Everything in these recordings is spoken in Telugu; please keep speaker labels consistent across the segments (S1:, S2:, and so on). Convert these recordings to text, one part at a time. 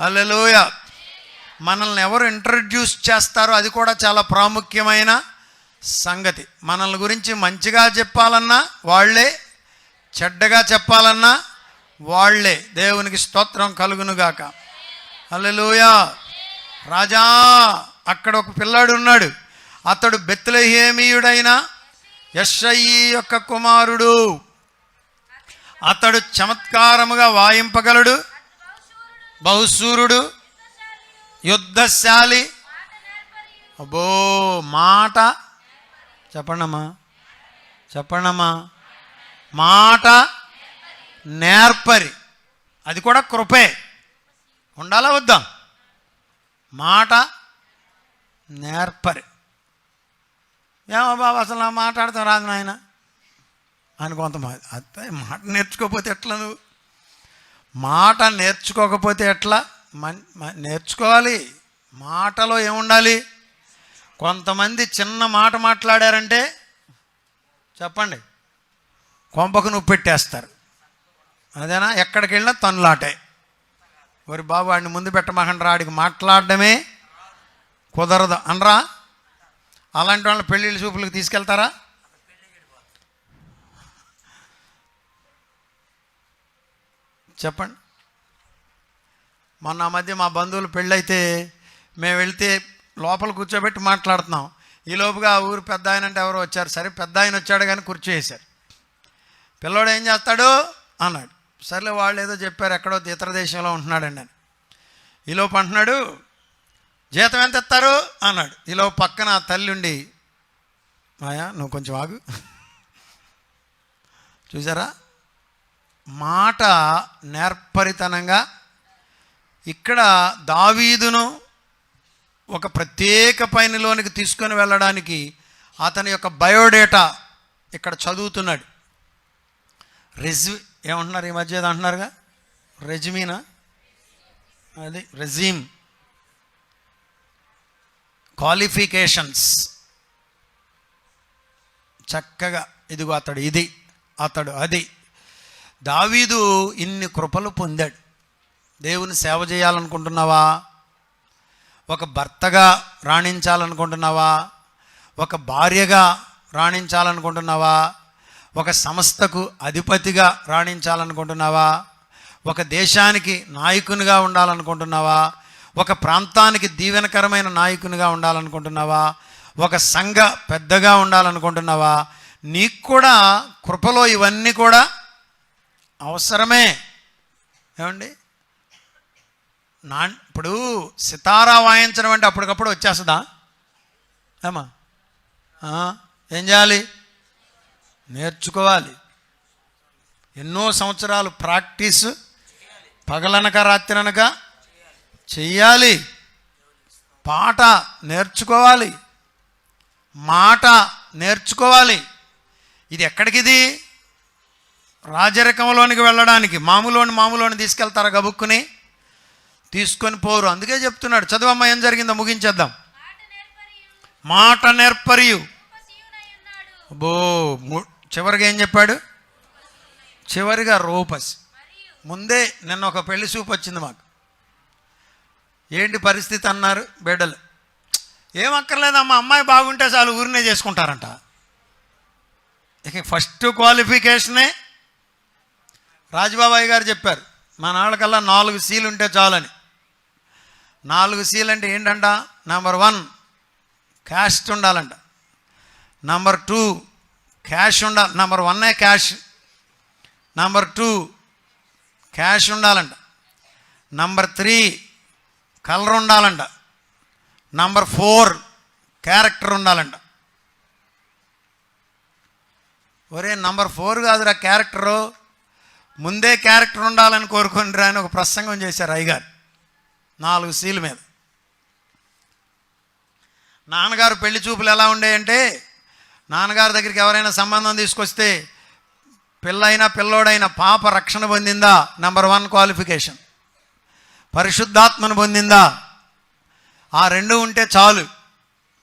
S1: అల్లెలోయ మనల్ని ఎవరు ఇంట్రడ్యూస్ చేస్తారో అది కూడా చాలా ప్రాముఖ్యమైన సంగతి. మనల్ని గురించి మంచిగా చెప్పాలన్నా వాళ్ళే చెడ్డగా చెప్పాలన్నా వాళ్ళే. దేవునికి స్తోత్రం కలుగునుగాక. అల్లెలోయ రాజా అక్కడ ఒక పిల్లాడు ఉన్నాడు. అతడు బెత్లహేమీయుడైన యశ్ఐ యొక్క కుమారుడు. అతడు చమత్కారముగా వాయింపగలడు. బహుసూరుడు యుద్ధశాలి. అబ్బో మాట. చెప్పండమ్మా. చెప్పండమ్మా. మాట నేర్పరి. అది కూడా కృపే. ఉండాలా వద్దాం? మాట నేర్పరి. ఏమో బాబు అసలు మాట్లాడతాం రాదు నాయన. అని కొంతమంది అత్త మాట నేర్చుకోకపోతే ఎట్లా నువ్వు? మాట నేర్చుకోకపోతే ఎట్లా? నేర్చుకోవాలి. మాటలో ఏముండాలి? కొంతమంది చిన్న మాట మాట్లాడారంటే చెప్పండి. కొంపకు నువ్వు పెట్టేస్తారు. అదేనా? ఎక్కడికి వెళ్ళినా తనులాటే. మరి బాబు వాడిని ముందు పెట్టమహండ్రా ఆడికి మాట్లాడడమే కుదరదు. అనరా? అలాంటి వాళ్ళని పెళ్ళిళ్ళ చూపులకు తీసుకెళ్తారా? చెప్పండి. మొన్న మధ్య మా బంధువులు పెళ్ళైతే మేము వెళ్తే లోపల కూర్చోబెట్టి మాట్లాడుతున్నాం. ఈలోపుగా ఆ ఊరు పెద్ద ఆయన అంటే ఎవరో వచ్చారు. సరే పెద్ద ఆయన వచ్చాడు కానీ కుర్చీ వేశారు. పిల్లోడు ఏం చేస్తాడు? అన్నాడు. సర్లే వాళ్ళు ఏదో చెప్పారు ఎక్కడో ఇతర దేశంలో ఉంటున్నాడండి అని. ఈలోపు అంటున్నాడు జీతం ఎంత ఇస్తారు? అన్నాడు. ఈలోపు పక్కన తల్లి ఉండి మాయా నువ్వు కొంచెం ఆగు. చూసారా? మాట నేర్పరితనంగా ఇక్కడ దావీదును ఒక ప్రత్యేక పైనలోనికి తీసుకొని వెళ్ళడానికి అతని యొక్క బయోడేటా ఇక్కడ చదువుతున్నాడు. రెజ్యూ ఏమంటున్నారు ఈ మధ్య ఏదో అంటున్నారుగా? రెజ్మీనా? అది రెజీమ్. క్వాలిఫికేషన్స్. చక్కగా ఇదిగో అతడు ఇది అతడు అది. దావీదు ఇన్ని కృపలు పొందాడు. దేవుని సేవ చేయాలనుకుంటున్నావా? ఒక భర్తగా రాణించాలనుకుంటున్నావా? ఒక భార్యగా రాణించాలనుకుంటున్నావా? ఒక సంస్థకు అధిపతిగా రాణించాలనుకుంటున్నావా? ఒక దేశానికి నాయకునిగా ఉండాలనుకుంటున్నావా? ఒక ప్రాంతానికి దీవెనకరమైన నాయకునిగా ఉండాలనుకుంటున్నావా? ఒక సంఘ పెద్దగా ఉండాలనుకుంటున్నావా? నీకు కూడా కృపలో ఇవన్నీ కూడా అవసరమే. ఏమండి? నా ఇప్పుడు సితారా వాయించడం అంటే అప్పటికప్పుడు వచ్చేస్తుందా? ఏమా? ఏం చేయాలి? నేర్చుకోవాలి. ఎన్నో సంవత్సరాలు ప్రాక్టీస్ పగలనక రాత్రనక చెయ్యాలి. పాట నేర్చుకోవాలి. మాట నేర్చుకోవాలి. ఇది ఎక్కడికిది? రాజరికంలోనికి వెళ్ళడానికి మామూలోని మామూలోని తీసుకెళ్తారు గబుక్కుని? తీసుకొని పోరు. అందుకే చెప్తున్నాడు చదువమ్మ ఏం జరిగిందో ముగించేద్దాం. మాట నేర్పరియు. బో ము- చివరిగా ఏం చెప్పాడు? చివరిగా రూపస్. ముందే నిన్న ఒక పెళ్ళి చూపు వచ్చింది మాకు. ఏంటి పరిస్థితి అన్నారు బిడ్డలు. ఏమక్కర్లేదు అమ్మ అమ్మాయి బాగుంటే చాలు ఊరినే చేసుకుంటారంట. ఇక ఫస్ట్ క్వాలిఫికేషనే రాజబాబాయ్ గారు చెప్పారు మా నాళ్ళకల్లా నాలుగు సీలు ఉంటే చాలని. నాలుగు సీలు అంటే ఏంటంట? నెంబర్ వన్ క్యాస్ట్ ఉండాలంట. నంబర్ టూ క్యాష్ ఉండాలి నంబర్ వన్నే క్యాష్ నంబర్ టూ క్యాష్ ఉండాలంట. నంబర్ త్రీ కలర్ ఉండాలంట. నంబర్ ఫోర్ క్యారెక్టర్ ఉండాలంట. ఒరే నంబర్ ఫోర్ కాదురా క్యారెక్టరు ముందే క్యారెక్టర్ ఉండాలని కోరుకుంటారా అని ఒక ప్రసంగం చేశారు అయ్యగారు. నాలుగు సీల మీద. నాన్నగారు పెళ్ళి చూపులు ఎలా ఉండేయంటే నాన్నగారి దగ్గరికి ఎవరైనా సంబంధం తీసుకొస్తే పిల్లైనా పిల్లోడైనా పాప రక్షణ పొందిందా? నెంబర్ వన్ క్వాలిఫికేషన్ పరిశుద్ధాత్మను పొందిందా? ఆ రెండు ఉంటే చాలు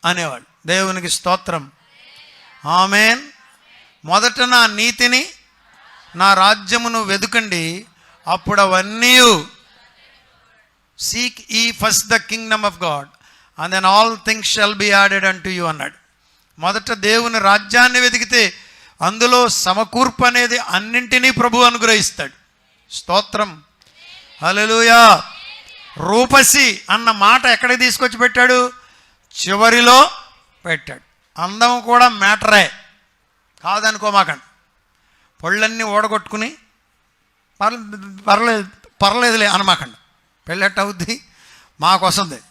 S1: అనేవాడు దేవునికి స్తోత్రం. ఆమెన్. మొదట నా నీతిని నా రాజ్యమును వెదుకండి అప్పుడు అవన్నీ seek ye first the kingdom of God and then all things shall be added అంటూ యూ అన్నాడు. మొదట దేవుని రాజ్యాన్ని వెతికితే అందులో సమకూర్పు అనేది అన్నింటినీ ప్రభు అనుగ్రహిస్తాడు. స్తోత్రం. హల్లెలూయా. రూపసి అన్న మాట ఎక్కడ తీసుకొచ్చి పెట్టాడు? చివరిలో పెట్టాడు. అందం కూడా మ్యాటరే. కాదనుకోమాకండి. పళ్ళన్నీ ఓడగొట్టుకుని పర్లేదు పర్లేదులే అనమాకండి పెళ్ళెట్ అవుద్ది మాకు వస్తుంది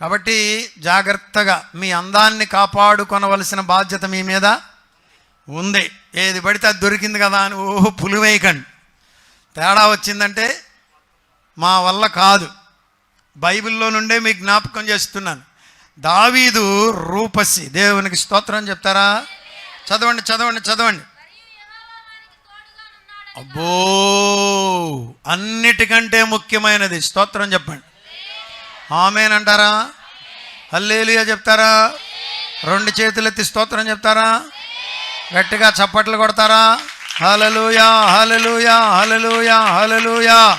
S1: కాబట్టి జాగ్రత్తగా మీ అందాన్ని కాపాడుకొనవలసిన బాధ్యత మీ మీద ఉంది. ఏది పడితే అది దొరికింది కదా అని ఓహో పులివేయకండి. తేడా వచ్చిందంటే మా వల్ల కాదు. బైబిల్లో నుండే మీకు జ్ఞాపకం చేస్తున్నాను. దావీదు రూపసి. దేవునికి స్తోత్రం చెప్తారా? చదవండి చదవండి చదవండి. అబ్బో అన్నిటికంటే ముఖ్యమైనది స్తోత్రం చెప్పండి. ఆమెనంటారా హల్లేలుయా చెప్తారా? రెండు చేతులు ఎత్తి స్తోత్రం చెప్తారా? గట్టిగా చప్పట్లు కొడతారా? హలలుయా హలలుయా హలలుయా హలలుయా